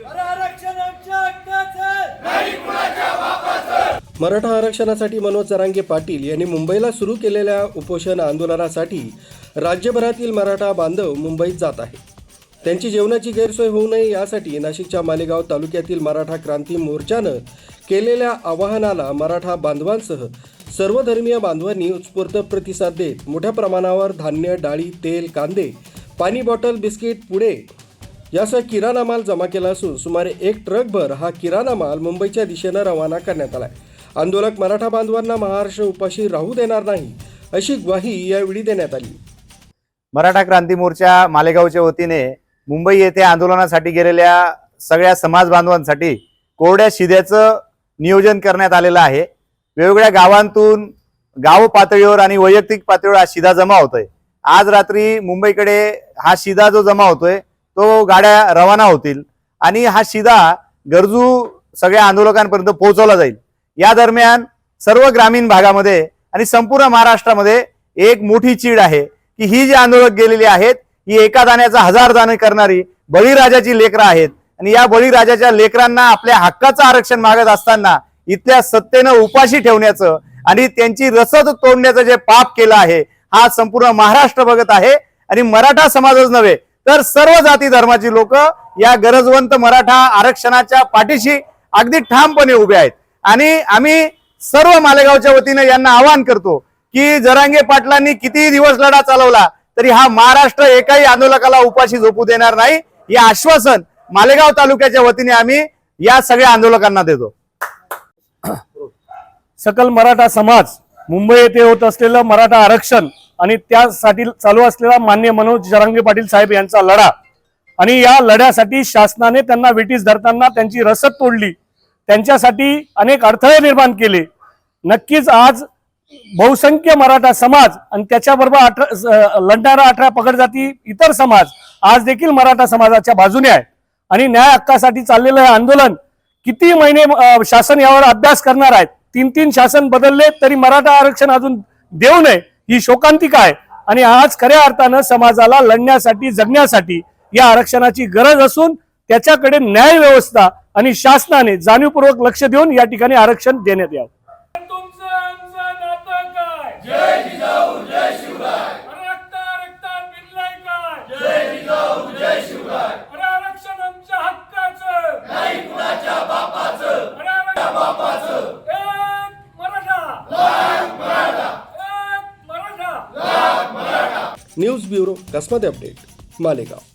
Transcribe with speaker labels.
Speaker 1: आरक्षण आमच्या हक्काचं
Speaker 2: मराठा आरक्षणासाठी मनोज जरांगे पाटील यांनी मुंबईला सुरू केलेल्या उपोषण आंदोलनासाठी राज्यभरातील मराठा बांधव मुंबईत जात आहे त्यांची जेवणाची गैरसोय होऊ नये यासाठी नाशिकच्या मालेगाव तालुक्यातील मराठा क्रांती मोर्चानं केलेल्या आवाहनाला मराठा बांधवांसह सर्व धर्मीय बांधवांनी उत्स्फूर्त प्रतिसाद देत मोठ्या प्रमाणावर धान्य डाळी तेल कांदे पाणी बॉटल बिस्किट पुडे यासह किराणा माल जमा केला असून सुमारे एक ट्रकभर हा किराणा माल मुंबईच्या दिशेनं रवाना करण्यात आलाय. आंदोलक मराठा बांधवांना महाराष्ट्र उपाशी राहू देणार नाही अशी ग्वाही यावेळी देण्यात आली.
Speaker 3: मराठा क्रांती मोर्चा मालेगावच्या वतीने मुंबई येथे आंदोलनासाठी गेलेल्या सगळ्या समाज बांधवांसाठी कोरड्या शिद्याचं नियोजन करण्यात आलेलं आहे. वेगवेगळ्या गावांतून गाव पातळीवर आणि वैयक्तिक पातळीवर हा शिधा जमा होतोय. आज रात्री मुंबईकडे हा शिधा जो जमा होतोय तो गाड्या रवाना होतील. आणि हा शिदा गरजू सगळ्या आंदोलकांपर्यंत पोहोचवला जाईल. या दरम्यान सर्व ग्रामीण भागामध्ये आणि संपूर्ण महाराष्ट्रामध्ये एक मोठी चीड आहे की ही जी आंदोलक गेलेली आहेत ही एका दाण्याचा हजार दाणे करणारी बळीराजाची लेकरं आहेत. आणि या बळीराजाच्या लेकरांना आपल्या हक्काचं आरक्षण मागत असताना इथल्या सत्तेनं उपाशी ठेवण्याचं आणि त्यांची रसद तोडण्याचं जे पाप केलं आहे हा संपूर्ण महाराष्ट्र बघत आहे. आणि मराठा समाजच नव्हे तर सर्व जाती धर्माची लोक या गरजवंत मराठा आरक्षणाच्या पाठीशी अगदी ठामपणे उभे आहेत. आणि आम्ही सर्व मालेगावच्या वतीने यांना आवाहन करतो की जरांगे पाटलांनी कितीही दिवस लढा चालवला तरी हा महाराष्ट्र एकाही आंदोलकाला उपाशी झोपू देणार नाही. हे आश्वासन मालेगाव तालुक्याच्या वतीने आम्ही या सगळ्या आंदोलकांना देतो.
Speaker 4: सकल मराठा समाज मुंबई येथे होत असलेलं मराठा आरक्षण आणि त्यासाठी चालू असलेला मान्य मनोज जरांगे पाटील साहेब यांचा लढा. आणि या लढ्यासाठी शासनाने त्यांना विटीस धरताना त्यांची रसद तोडली. त्यांच्यासाठी अनेक अडथळे निर्माण केले. नक्कीच आज बहुसंख्य मराठा समाज आणि त्याच्याबरोबर अठरा लढणारा अठरा पगड जाती इतर समाज आज देखील मराठा समाजाच्या बाजूने आहे. आणि न्याय हक्कासाठी चाललेलं हे आंदोलन किती महिने शासन यावर अभ्यास करणार आहेत? तीन तीन शासन बदलले तरी मराठा आरक्षण अजून देऊ नये. ही शोकांतिका आहे आणि आज खऱ्या अर्थानं समाजाला लढण्यासाठी जगण्यासाठी या आरक्षणाची गरज असून त्याच्याकडे न्याय व्यवस्था आणि शासनाने जाणीवपूर्वक लक्ष देऊन या ठिकाणी आरक्षण देण्यात यावं.
Speaker 2: न्यूज ब्युरो कसमध्ये अपडेट मालेगाव.